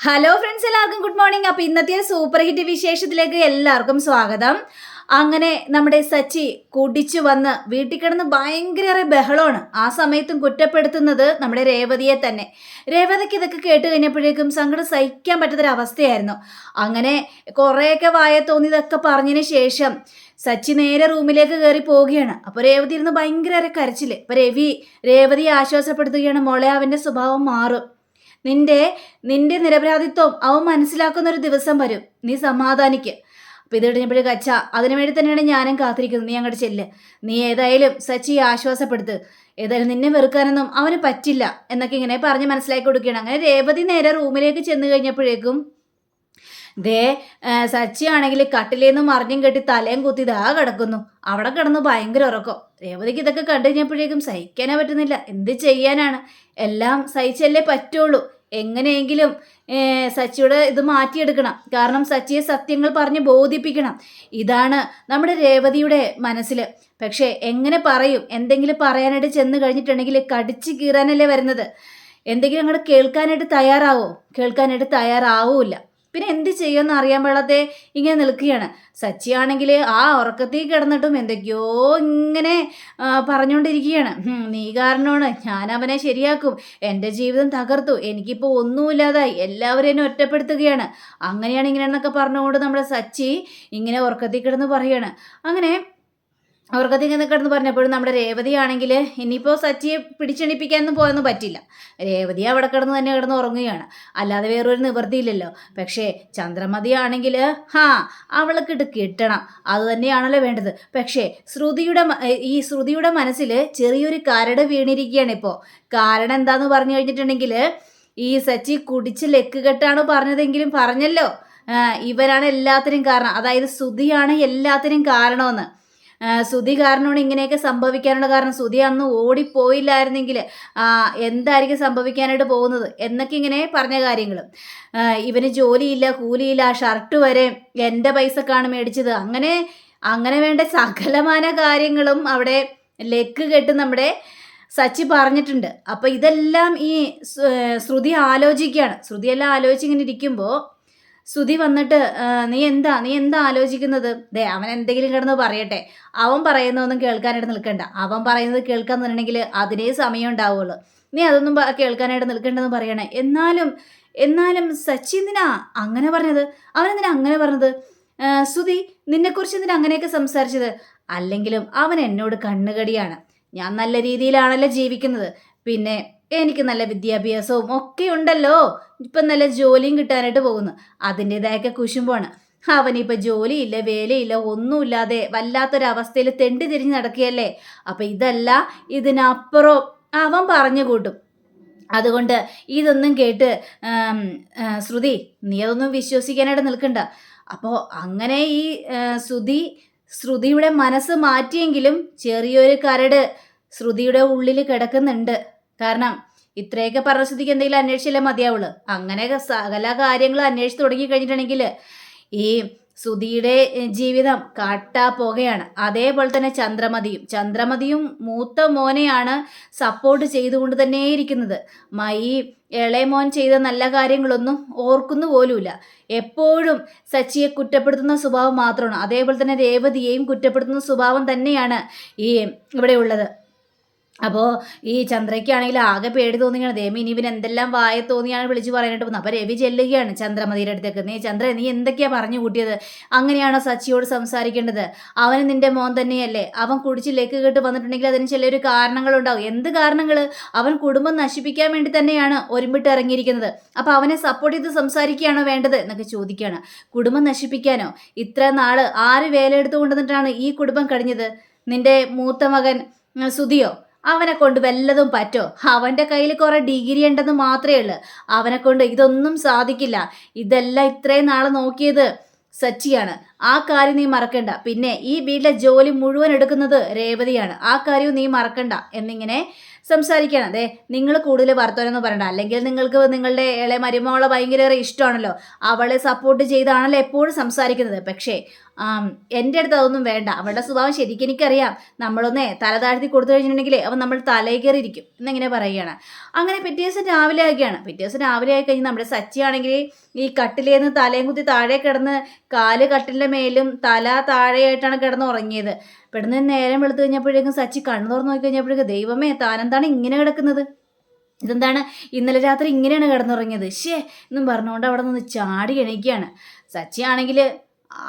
Hello friends എല്ലാവർക്കും good morning അപ്പോൾ ഇന്നത്തെ സൂപ്പർ ഹിറ്റ് വിശേഷത്തിലേക്ക് എല്ലാവർക്കും സ്വാഗതം. അങ്ങനെ നമ്മുടെ സച്ചി കുടിച്ചു വന്ന് വീട്ടിൽ കിടന്ന് ഭയങ്കര ബഹളമാണ്. ആ സമയത്തും കുറ്റപ്പെടുത്തുന്നത് നമ്മുടെ രേവതിയെ തന്നെ. രേവതിക്ക് ഇതൊക്കെ കേട്ട് കഴിഞ്ഞപ്പോഴേക്കും സങ്കടം സഹിക്കാൻ പറ്റാത്തൊരവസ്ഥയായിരുന്നു. അങ്ങനെ കുറേയൊക്കെ വായ തോന്നിയതൊക്കെ പറഞ്ഞതിന് ശേഷം സച്ചി നേരെ റൂമിലേക്ക് കയറി പോവുകയാണ്. അപ്പോൾ രേവതി ഇരുന്ന് ഭയങ്കര കരച്ചിൽ. അപ്പോൾ രവി രേവതിയെ ആശ്വാസപ്പെടുത്തുകയാണ്. മോളെ അവന്റെ സ്വഭാവം മാറും. നിന്റെ നിന്റെ നിരപരാധിത്വം അവൻ മനസ്സിലാക്കുന്ന ഒരു ദിവസം വരും. നീ സമാധാനിക്ക്. അപ്പോൾ ഇത് കഴിഞ്ഞപ്പോഴേ കച്ച അതിനു വേണ്ടി തന്നെയാണ് ഞാനും കാത്തിരിക്കുന്നത്. നീ അങ്ങോട്ട് ചെല്ല്. നീ ഏതായാലും സച്ചിയെ ആശ്വാസപ്പെടുത്ത്. ഏതായാലും നിന്നെ വെറുക്കാനൊന്നും അവന് പറ്റില്ല എന്നൊക്കെ ഇങ്ങനെ പറഞ്ഞ് മനസ്സിലാക്കി കൊടുക്കുകയാണ്. അങ്ങനെ രേവതി നേരെ റൂമിലേക്ക് ചെന്ന് കഴിഞ്ഞപ്പോഴേക്കും ദേ സച്ചി ആണെങ്കിൽ കട്ടിലേന്ന് മറിഞ്ഞും കെട്ടി തലയും കുത്തി ഇതാ കിടക്കുന്നു. അവിടെ കിടന്ന് ഭയങ്കര ഉറക്കം. രേവതിക്ക് ഇതൊക്കെ കണ്ടു കഴിഞ്ഞപ്പോഴേക്കും സഹിക്കാനേ പറ്റുന്നില്ല. എന്ത് ചെയ്യാനാണ്? എല്ലാം സഹിച്ചല്ലേ പറ്റുള്ളൂ. എങ്ങനെയെങ്കിലും സച്ചിയുടെ ഇത് മാറ്റിയെടുക്കണം. കാരണം സച്ചിയെ സത്യങ്ങൾ പറഞ്ഞ് ബോധിപ്പിക്കണം. ഇതാണ് നമ്മുടെ രേവതിയുടെ മനസ്സിൽ. പക്ഷേ എങ്ങനെ പറയും? എന്തെങ്കിലും പറയാനായിട്ട് ചെന്ന് കഴിഞ്ഞിട്ടുണ്ടെങ്കിൽ കടിച്ചു കീറാനല്ലേ വരുന്നത്? എന്തെങ്കിലും അങ്ങോട്ട് കേൾക്കാനായിട്ട് തയ്യാറാവോ? കേൾക്കാനായിട്ട് തയ്യാറാവൂല പിന്നെ എന്ത് ചെയ്യുമെന്ന് അറിയാൻ പാടാതെ ഇങ്ങനെ നിൽക്കുകയാണ്. സച്ചിയാണെങ്കിൽ ആ ഉറക്കത്തിൽ കിടന്നിട്ടും എന്തൊക്കെയോ ഇങ്ങനെ പറഞ്ഞുകൊണ്ടിരിക്കുകയാണ്. നീ കാരണമാണ്. ഞാൻ അവനെ ശരിയാക്കും. എന്റെ ജീവിതം തകർത്തു. എനിക്കിപ്പോൾ ഒന്നുമില്ലാതായി. എല്ലാവരും എന്നെ ഒറ്റപ്പെടുത്തുകയാണ്. അങ്ങനെയാണ് ഇങ്ങനെയാണെന്നൊക്കെ പറഞ്ഞുകൊണ്ട് നമ്മുടെ സച്ചി ഇങ്ങനെ ഉറക്കത്തിൽ കിടന്ന് പറയുകയാണ്. അങ്ങനെ ഇങ്ങനെ കിടന്ന് പറഞ്ഞപ്പോഴും നമ്മുടെ രേവതിയാണെങ്കിൽ ഇനിയിപ്പോൾ സച്ചിയെ പിടിച്ചെണിപ്പിക്കാനൊന്നും പോയൊന്നും പറ്റില്ല. രേവതി അവിടെ കിടന്ന് തന്നെ കിടന്ന് ഉറങ്ങുകയാണ്. അല്ലാതെ വേറൊരു നിവൃത്തിയില്ലല്ലോ പക്ഷേ ചന്ദ്രമതി ആണെങ്കിൽ ഹാ അവൾക്കിട്ട് കിട്ടണം. അത് തന്നെയാണല്ലോ വേണ്ടത്. പക്ഷേ ശ്രുതിയുടെ ഈ ശ്രുതിയുടെ മനസ്സിൽ ചെറിയൊരു കരട് വീണിരിക്കുകയാണ് ഇപ്പോൾ കാരണം എന്താന്ന് പറഞ്ഞു കഴിഞ്ഞിട്ടുണ്ടെങ്കിൽ ഈ സച്ചി കുടിച്ച് ലെക്ക് കെട്ടാണ് പറഞ്ഞതെങ്കിലും പറഞ്ഞല്ലോ. ഇവരാണ് എല്ലാത്തിനും കാരണം. അതായത് ശ്രുതിയാണ് എല്ലാത്തിനും കാരണമെന്ന്. ശ്രുതി കാരണമാണ് ഇങ്ങനെയൊക്കെ സംഭവിക്കാനുള്ള കാരണം ശ്രുതി അന്ന് ഓടിപ്പോയില്ലായിരുന്നെങ്കിൽ എന്തായിരിക്കും സംഭവിക്കാനായിട്ട് പോകുന്നത് എന്നൊക്കെ ഇങ്ങനെ പറഞ്ഞ കാര്യങ്ങൾ. ഇവന് ജോലിയില്ല കൂലിയില്ല ഷർട്ട് വരെ എന്റെ പൈസക്കാണ് മേടിച്ചത്. അങ്ങനെ അങ്ങനെ വേണ്ട സകലമാന കാര്യങ്ങളും അവിടെ ലെക്ക് കെട്ട് നമ്മുടെ സച്ചി പറഞ്ഞിട്ടുണ്ട്. അപ്പോൾ ഇതെല്ലാം ഈ ശ്രുതി ആലോചിക്കുകയാണ്. ശ്രുതിയെല്ലാം ആലോചിച്ച് ഇങ്ങനെ ഇരിക്കുമ്പോൾ ശ്രുതി വന്നിട്ട് നീ എന്താ നീ എന്താ ആലോചിക്കുന്നത്? ദേ അവൻ എന്തെങ്കിലും കിടന്ന് പറയട്ടെ. അവൻ പറയുന്നതൊന്നും കേൾക്കാനായിട്ട് നിൽക്കണ്ട. അവൻ പറയുന്നത് കേൾക്കാൻ നിന്നിട്ടുണ്ടെങ്കിൽ അതിനേ സമയം ഉണ്ടാവുള്ളൂ. നീ അതൊന്നും കേൾക്കാനായിട്ട് നിൽക്കണ്ടെന്ന് പറയണേ. എന്നാലും എന്നാലും സച്ചി എന്തിനാ അങ്ങനെ പറഞ്ഞത്? അവൻ എന്തിനാ അങ്ങനെ പറഞ്ഞത്? സ്തുതി നിന്നെക്കുറിച്ച് എന്തിനാ അങ്ങനെയൊക്കെ സംസാരിച്ചത്? അല്ലെങ്കിലും അവൻ എന്നോട് കണ്ണുകടിയാണ്. ഞാൻ നല്ല രീതിയിലാണല്ലോ ജീവിക്കുന്നത്. പിന്നെ എനിക്ക് നല്ല വിദ്യാഭ്യാസവും ഒക്കെ ഉണ്ടല്ലോ. ഇപ്പം നല്ല ജോലിയും കിട്ടാനായിട്ട് പോകുന്നു. അതിന്റെതായൊക്കെ കുശുമ്പാണ്. അവനിപ്പോൾ ജോലിയില്ല വേലയില്ല ഒന്നുമില്ലാതെ വല്ലാത്തൊരവസ്ഥയിൽ തെണ്ടി തിരിഞ്ഞ് നടക്കുകയല്ലേ? അപ്പം ഇതല്ല ഇതിനപ്പുറം അവൻ പറഞ്ഞു കൂട്ടും. അതുകൊണ്ട് ഇതൊന്നും കേട്ട് ശ്രുതി നീ അതൊന്നും വിശ്വസിക്കാനായിട്ട് നിൽക്കണ്ട. അപ്പോൾ അങ്ങനെ ഈ ശ്രുതി ശ്രുതിയുടെ മനസ്സ് മാറ്റിയെങ്കിലും ചെറിയൊരു കരട് ശ്രുതിയുടെ ഉള്ളിൽ കിടക്കുന്നുണ്ട്. കാരണം ഇത്രയൊക്കെ പറഞ്ഞ സ്ഥിതിക്ക് എന്തെങ്കിലും അന്വേഷിച്ചല്ലേ മതിയാവുള്ളൂ. അങ്ങനെ സകല കാര്യങ്ങൾ അന്വേഷിച്ച് തുടങ്ങി കഴിഞ്ഞിട്ടുണ്ടെങ്കിൽ ഈ സുധിയുടെ ജീവിതം കാട്ടാ പുകയാണ്. അതേപോലെ തന്നെ ചന്ദ്രമതിയും. ചന്ദ്രമതിയും മൂത്ത മോനെയാണ് സപ്പോർട്ട് ചെയ്തുകൊണ്ട് തന്നെ ഇരിക്കുന്നത്. മൈ ഇളയമോൻ ചെയ്ത നല്ല കാര്യങ്ങളൊന്നും ഓർക്കുന്നു പോലുമില്ല. എപ്പോഴും സച്ചിയെ കുറ്റപ്പെടുത്തുന്ന സ്വഭാവം മാത്രമാണ്. അതേപോലെ തന്നെ രേവതിയെയും കുറ്റപ്പെടുത്തുന്ന സ്വഭാവം തന്നെയാണ് ഈ ഇവിടെ ഉള്ളത്. അപ്പോൾ ഈ ചന്ദ്രയ്ക്കാണെങ്കിൽ ആകെ പേടി തോന്നിയാണ്. ദേമി ഇനി ഇവൻ എന്തെല്ലാം വായ തോന്നിയാണ് വിളിച്ച് പറയാനായിട്ട് പോകുന്നത്. അപ്പോൾ രവി ചെല്ലുകയാണ് ചന്ദ്രമതിയുടെ അടുത്തേക്ക്. നീ ചന്ദ്ര നീ എന്തൊക്കെയാ പറഞ്ഞു കൂട്ടിയത്? അങ്ങനെയാണോ സച്ചിയോട് സംസാരിക്കേണ്ടത്? അവന് നിന്റെ മോൻ തന്നെയല്ലേ. അവൻ കുടിച്ച് ലേക്ക് കേട്ട് വന്നിട്ടുണ്ടെങ്കിൽ അതിന് ചിലൊരു കാരണങ്ങളുണ്ടാവും. എന്ത് കാരണങ്ങൾ അവൻ കുടുംബം നശിപ്പിക്കാൻ വേണ്ടി തന്നെയാണ് ഒരുമ്പിട്ട് ഇറങ്ങിയിരിക്കുന്നത്. അപ്പോൾ അവനെ സപ്പോർട്ട് ചെയ്ത് സംസാരിക്കുകയാണോ വേണ്ടത് എന്നൊക്കെ ചോദിക്കുകയാണ്. കുടുംബം നശിപ്പിക്കാനോ? ഇത്ര നാൾ ആര് വേല കൊണ്ടുവന്നിട്ടാണ് ഈ കുടുംബം കഴിഞ്ഞത്? നിന്റെ മൂത്ത മകൻ സുതിയോ അവനെ കൊണ്ട് വല്ലതും പറ്റോ? അവന്റെ കയ്യിൽ കുറേ ഡിഗ്രി ഉണ്ടെന്ന് മാത്രമേ ഉള്ളൂ. അവനെ കൊണ്ട് ഇതൊന്നും സാധിക്കില്ല. ഇതെല്ലാം ഇത്രയും നാളെ നോക്കിയത് സച്ചിയാണ്. ആ കാര്യം നീ മറക്കണ്ട. പിന്നെ ഈ വീട്ടിലെ ജോലി മുഴുവൻ എടുക്കുന്നത് രേവതിയാണ്. ആ കാര്യവും നീ മറക്കണ്ട. എന്നിങ്ങനെ സംസാരിക്കണം. അതെ നിങ്ങൾ കൂടുതൽ വർത്തമാനമെന്ന് പറയണ്ട. അല്ലെങ്കിൽ നിങ്ങൾക്ക് നിങ്ങളുടെ ഇളയ മരുമോളെ ഭയങ്കര ഇഷ്ടമാണല്ലോ. അവളെ സപ്പോർട്ട് ചെയ്താണല്ലോ എപ്പോഴും സംസാരിക്കുന്നത്. പക്ഷേ എന്റെ അടുത്ത് അതൊന്നും വേണ്ട. അവളുടെ സ്വഭാവം ശരിക്കും എനിക്കറിയാം. നമ്മളൊന്നേ തല താഴ്ത്തി കൊടുത്തു കഴിഞ്ഞിട്ടുണ്ടെങ്കിൽ അവൻ നമ്മൾ തലയിൽ കയറിയിരിക്കും എന്നിങ്ങനെ പറയുകയാണ്. അങ്ങനെ പിറ്റേ ദിവസം രാവിലെ ആക്കിയാണ് പിറ്റേ ദിവസം രാവിലെ ആയി കഴിഞ്ഞ് നമ്മുടെ സച്ചിയാണെങ്കിൽ ഈ കട്ടിലേന്ന് തലയും കുത്തി താഴെ കിടന്ന് കാൽ കട്ടിലിന്റെ മേലും തല താഴെയായിട്ടാണ് കിടന്ന് ഉറങ്ങിയത് പെടുന്ന നേരം വെളുത്തു കഴിഞ്ഞപ്പോഴേക്കും സച്ചി കണ്ണു തുറന്നു നോക്കി കഴിഞ്ഞപ്പോഴേക്കും ദൈവമേ താനെന്താണ് ഇങ്ങനെ കിടക്കുന്നത്? ഇതെന്താണ്? ഇന്നലെ രാത്രി ഇങ്ങനെയാണ് കിടന്നുറങ്ങിയത്. ഷേ എന്നും പറഞ്ഞുകൊണ്ട് അവിടെ നിന്ന് ചാടി എണീക്കുകയാണ്. സച്ചി ആണെങ്കിൽ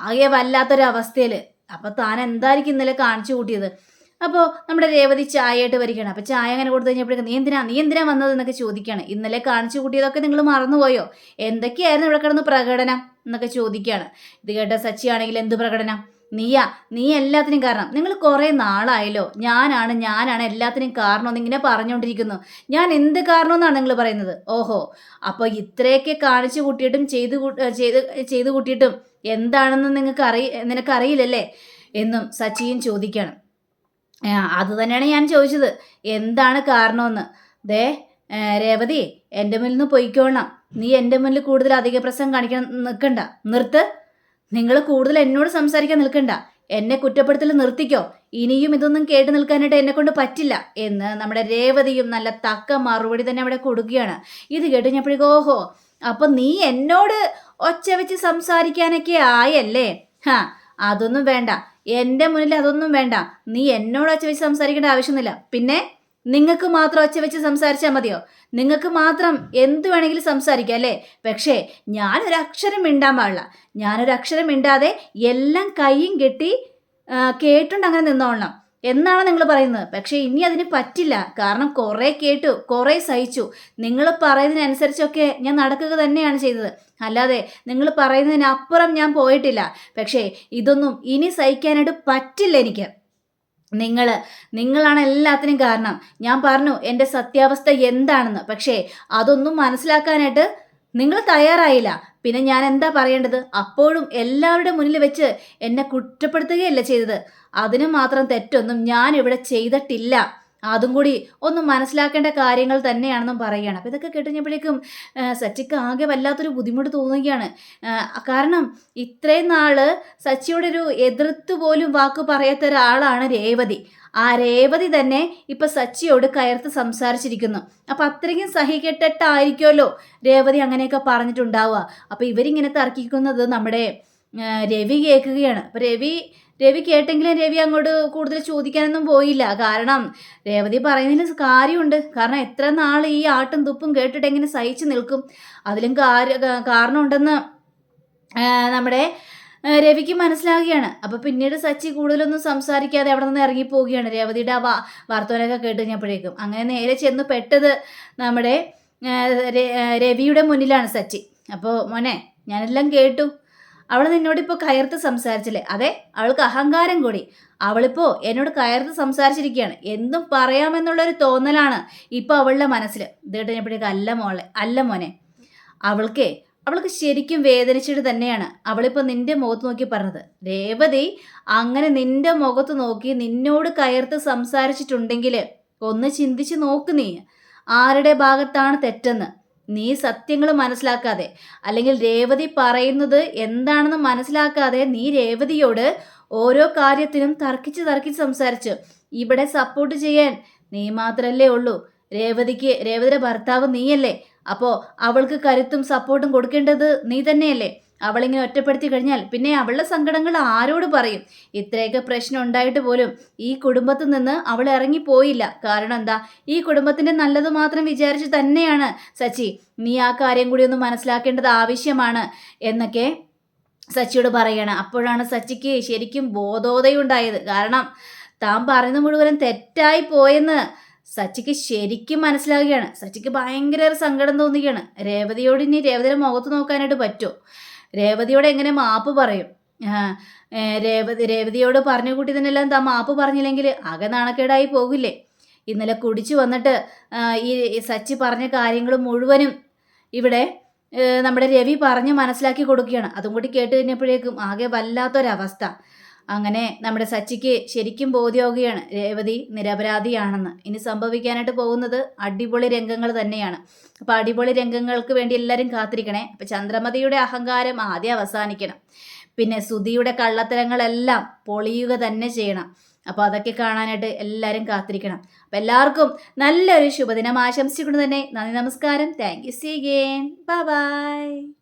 ആകെ വല്ലാത്തൊരവസ്ഥയിൽ അപ്പോൾ താൻ എന്തായിരിക്കും ഇന്നലെ കാണിച്ചു കൂട്ടിയത്? അപ്പോൾ നമ്മുടെ രേവതി ചായയായിട്ട് വരികയാണ്. അപ്പോൾ ചായ അങ്ങനെ കൊടുത്തു കഴിഞ്ഞപ്പോഴേക്കും നീ എന്തിനാ നീ എന്തിനാ വന്നത്? എന്നൊക്കെ ചോദിക്കുകയാണ്. ഇന്നലെ കാണിച്ചു കൂട്ടിയതൊക്കെ നിങ്ങൾ മറന്നുപോയോ? എന്തൊക്കെയായിരുന്നു ഇവിടെ കിടന്ന് പ്രകടനം? എന്നൊക്കെ ചോദിക്കുകയാണ്. ഇത് കേട്ട സച്ചി ആണെങ്കിൽ എന്ത് പ്രകടനം? നീയാ നീ എല്ലാത്തിനും കാരണം. നിങ്ങൾ കുറേ നാളായല്ലോ. ഞാനാണ് ഞാനാണ് എല്ലാത്തിനും കാരണം എന്നിങ്ങനെ പറഞ്ഞുകൊണ്ടിരിക്കുന്നു. ഞാൻ എന്ത് കാരണമെന്നാണ് നിങ്ങൾ പറയുന്നത്? ഓഹോ അപ്പോൾ ഇത്രയൊക്കെ കാണിച്ചു കൂട്ടിയിട്ടും ചെയ്ത് ചെയ്ത് ചെയ്ത് കൂട്ടിയിട്ടും എന്താണെന്ന് നിങ്ങൾക്ക് അറിയ നിനക്കറിയില്ലല്ലേ? എന്നും സച്ചിയും ചോദിക്കണം. അത് തന്നെയാണ് ഞാൻ ചോദിച്ചത്. എന്താണ് കാരണമെന്ന്? ദേ രേവതി എന്റെ മുന്നിൽ നിന്ന് പൊയ്ക്കോണം നീ എന്റെ മുന്നിൽ കൂടുതൽ അധിക പ്രസംഗം കാണിക്കണം നിൽക്കണ്ട. നിർത്ത്. നിങ്ങൾ കൂടുതൽ എന്നോട് സംസാരിക്കാൻ നിൽക്കണ്ട. എന്നെ കുറ്റപ്പെടുത്തൽ നിർത്തിക്കോ. ഇനിയും ഇതൊന്നും കേട്ട് നിൽക്കാനായിട്ട് എന്നെ കൊണ്ട് പറ്റില്ല എന്ന് നമ്മുടെ രേവതിയും നല്ല തക്ക മറുപടി തന്നെ അവിടെ കൊടുക്കുകയാണ്. ഇത് കേട്ട് കഴിഞ്ഞപ്പോഴേക്കും ഓഹോ അപ്പൊ നീ എന്നോട് ഒച്ച വെച്ച് സംസാരിക്കാനൊക്കെ ആയല്ലേ? ഹാ അതൊന്നും വേണ്ട. എന്റെ മുന്നിൽ അതൊന്നും വേണ്ട. നീ എന്നോട് ഒച്ച വെച്ച് സംസാരിക്കേണ്ട ആവശ്യമൊന്നുമില്ല. പിന്നെ? നിങ്ങൾക്ക് മാത്രം ഒച്ച വെച്ച് സംസാരിച്ചാൽ മതിയോ? നിങ്ങൾക്ക് മാത്രം എന്ത് വേണമെങ്കിലും സംസാരിക്കാം അല്ലേ? പക്ഷേ ഞാനൊരു അക്ഷരം മിണ്ടാൻ പാടില്ല. ഞാനൊരു അക്ഷരം മിണ്ടാതെ എല്ലാം കൈയും കെട്ടി കേട്ടുണ്ട് അങ്ങനെ നിന്നോളണം. എന്നാണ് നിങ്ങൾ പറയുന്നത്. പക്ഷേ ഇനി അതിന് പറ്റില്ല. കാരണം കുറേ കേട്ടു കുറേ സഹിച്ചു. നിങ്ങൾ പറയുന്നതിനനുസരിച്ചൊക്കെ ഞാൻ നടക്കുക തന്നെയാണ് ചെയ്തത്. അല്ലാതെ നിങ്ങൾ പറയുന്നതിനപ്പുറം ഞാൻ പോയിട്ടില്ല. പക്ഷേ ഇതൊന്നും ഇനി സഹിക്കാനായിട്ട് പറ്റില്ല എനിക്ക്. നിങ്ങൾ നിങ്ങളാണ് എല്ലാത്തിനും കാരണം. ഞാൻ പറഞ്ഞു എന്റെ സത്യാവസ്ഥ എന്താണെന്ന്. പക്ഷേ അതൊന്നും മനസ്സിലാക്കാനായിട്ട് നിങ്ങൾ തയ്യാറായില്ല. പിന്നെ ഞാൻ എന്താ പറയേണ്ടത്? അപ്പോഴും എല്ലാവരുടെ മുന്നിൽ വെച്ച് എന്നെ കുറ്റപ്പെടുത്തുകയല്ല ചെയ്തത്. അതിന് മാത്രം തെറ്റൊന്നും ഞാൻ ഇവിടെ ചെയ്തിട്ടില്ല. അതും കൂടി ഒന്ന് മനസ്സിലാക്കേണ്ട കാര്യങ്ങൾ തന്നെയാണെന്നും പറയുകയാണ്. അപ്പോൾ ഇതൊക്കെ കേട്ടുകഴിഞ്ഞപ്പോഴേക്കും സച്ചിക്ക് ആകെ വല്ലാത്തൊരു ബുദ്ധിമുട്ട് തോന്നുകയാണ്. കാരണം ഇത്രയും നാൾ സച്ചിയുടെ ഒരു എതിർത്ത് പോലും വാക്ക് പറയാത്ത ഒരാളാണ് രേവതി. ആ രേവതി തന്നെ ഇപ്പം സച്ചിയോട് കയർത്ത് സംസാരിച്ചിരിക്കുന്നു. അപ്പം അത്രയ്ക്കും സഹികെട്ടിട്ടായിരിക്കുമല്ലോ രേവതി അങ്ങനെയൊക്കെ പറഞ്ഞിട്ടുണ്ടാവുക. അപ്പോൾ ഇവരിങ്ങനെ തർക്കിക്കുന്നത് നമ്മുടെ രവി കേൾക്കുകയാണ്. അപ്പോൾ രവി രവി കേട്ടെങ്കിലും രവി അങ്ങോട്ട് കൂടുതൽ ചോദിക്കാനൊന്നും പോയില്ല. കാരണം രേവതി പറയുന്നതിന് കാര്യമുണ്ട്. കാരണം എത്ര നാൾ ഈ ആട്ടും തുപ്പും കേട്ടിട്ട് എങ്ങനെ സഹിച്ചു നിൽക്കും? അതിലും കാര്യ കാരണമുണ്ടെന്ന് നമ്മുടെ രവിക്ക് മനസ്സിലാവുകയാണ്. അപ്പോൾ പിന്നീട് സച്ചി കൂടുതലൊന്നും സംസാരിക്കാതെ അവിടെ നിന്ന് ഇറങ്ങിപ്പോവുകയാണ്. രേവതിയുടെ ആ വാർത്തകളൊക്കെ കേട്ട് കഴിഞ്ഞപ്പോഴേക്കും. അങ്ങനെ നേരെ ചെന്ന് പെട്ടത് നമ്മുടെ രവിയുടെ മുന്നിലാണ് സച്ചി. അപ്പോൾ മോനെ ഞാനെല്ലാം കേട്ടു. അവൾ നിന്നോട് നിന്നോടിപ്പോൾ കയർത്ത് സംസാരിച്ചില്ലേ? അതെ അവൾക്ക് അഹങ്കാരം കൂടി. അവളിപ്പോൾ എന്നോട് കയർത്ത് സംസാരിച്ചിരിക്കുകയാണ്. എന്തും പറയാമെന്നുള്ളൊരു തോന്നലാണ് ഇപ്പോൾ അവളുടെ മനസ്സിൽ കഴിഞ്ഞപ്പോഴേക്കും അല്ല മോളെ അല്ല മോനെ. അവൾക്കേ അവൾക്ക് ശരിക്കും വേദനിച്ചിട്ട് തന്നെയാണ് അവളിപ്പോൾ നിന്റെ മുഖത്ത് നോക്കി പറഞ്ഞത്. രേവതി അങ്ങനെ നിന്റെ മുഖത്ത് നോക്കി നിന്നോട് കയർത്ത് സംസാരിച്ചിട്ടുണ്ടെങ്കിൽ ഒന്ന് ചിന്തിച്ച് നോക്ക് നീ. ആരുടെ ഭാഗത്താണ് തെറ്റെന്ന്. നീ സത്യങ്ങൾ മനസ്സിലാക്കാതെ അല്ലെങ്കിൽ രേവതി പറയുന്നത് എന്താണെന്ന് മനസ്സിലാക്കാതെ നീ രേവതിയോട് ഓരോ കാര്യത്തിനും തർക്കിച്ച് തർക്കിച്ച് സംസാരിച്ചു ഇവിടെ സപ്പോർട്ട് ചെയ്യാൻ നീ മാത്രല്ലേ ഉള്ളൂ. രേവതിക്ക് രേവതിയുടെ ഭർത്താവ് നീയല്ലേ. അപ്പോൾ അവൾക്ക് കരുത്തും സപ്പോർട്ടും കൊടുക്കേണ്ടത് നീ തന്നെയല്ലേ. അവളിങ്ങനെ ഒറ്റപ്പെടുത്തി കഴിഞ്ഞാൽ പിന്നെ അവളുടെ സങ്കടങ്ങൾ ആരോട് പറയും? ഇത്രയൊക്കെ പ്രശ്നം ഉണ്ടായിട്ട് പോലും ഈ കുടുംബത്തിൽ നിന്ന് അവൾ ഇറങ്ങിപ്പോയില്ല കാരണം എന്താ? ഈ കുടുംബത്തിന്റെ നല്ലത് മാത്രം വിചാരിച്ച് തന്നെയാണ് സച്ചി. നീ ആ കാര്യം കൂടി ഒന്ന് മനസ്സിലാക്കേണ്ടത് ആവശ്യമാണ് എന്നൊക്കെ സച്ചിയോട് പറയാണ്. അപ്പോഴാണ് സച്ചിക്ക് ശരിക്കും ബോധോദയുണ്ടായത് കാരണം താൻ പറയുന്നത് മുഴുവനും തെറ്റായി പോയെന്ന് സച്ചിക്ക് ശരിക്കും മനസ്സിലാവുകയാണ്. സച്ചിക്ക് ഭയങ്കര സങ്കടം തോന്നുകയാണ് രേവതിയോട് ഇനി രേവതിയുടെ മുഖത്ത് നോക്കാനായിട്ട് പറ്റുമോ? രേവതിയോട് എങ്ങനെ മാപ്പ് പറയും? രേവതി രേവതിയോട് പറഞ്ഞു കൂട്ടി തന്നെല്ലാം താൻ മാപ്പ് പറഞ്ഞില്ലെങ്കിൽ ആകെ നാണക്കേടായി പോകില്ലേ? ഇന്നലെ കുടിച്ചു വന്നിട്ട് ഈ സച്ചി പറഞ്ഞ കാര്യങ്ങൾ മുഴുവനും ഇവിടെ നമ്മുടെ രവി പറഞ്ഞ് മനസ്സിലാക്കി കൊടുക്കുകയാണ്. അതും കൂടി കേട്ട് കഴിഞ്ഞപ്പോഴേക്കും ആകെ വല്ലാത്തൊരവസ്ഥ. അങ്ങനെ നമ്മുടെ സച്ചിക്ക് ശരിക്കും ബോധ്യമാവുകയാണ് രേവതി നിരപരാധിയാണെന്ന്. ഇനി സംഭവിക്കാനായിട്ട് പോകുന്നത് അടിപൊളി രംഗങ്ങൾ തന്നെയാണ്. അപ്പോൾ അടിപൊളി രംഗങ്ങൾക്ക് വേണ്ടി എല്ലാവരും കാത്തിരിക്കണേ. അപ്പോൾ ചന്ദ്രമതിയുടെ അഹങ്കാരം ആദ്യം അവസാനിക്കണം. പിന്നെ സുധിയുടെ കള്ളത്തരങ്ങളെല്ലാം പൊളിയുക തന്നെ ചെയ്യണം. അപ്പോൾ അതൊക്കെ കാണാനായിട്ട് എല്ലാവരും കാത്തിരിക്കണം. അപ്പോൾ എല്ലാവർക്കും നല്ലൊരു ശുഭദിനം ആശംസിച്ചുകൊണ്ട് തന്നെ നന്ദി നമസ്കാരം. Thank you see again bye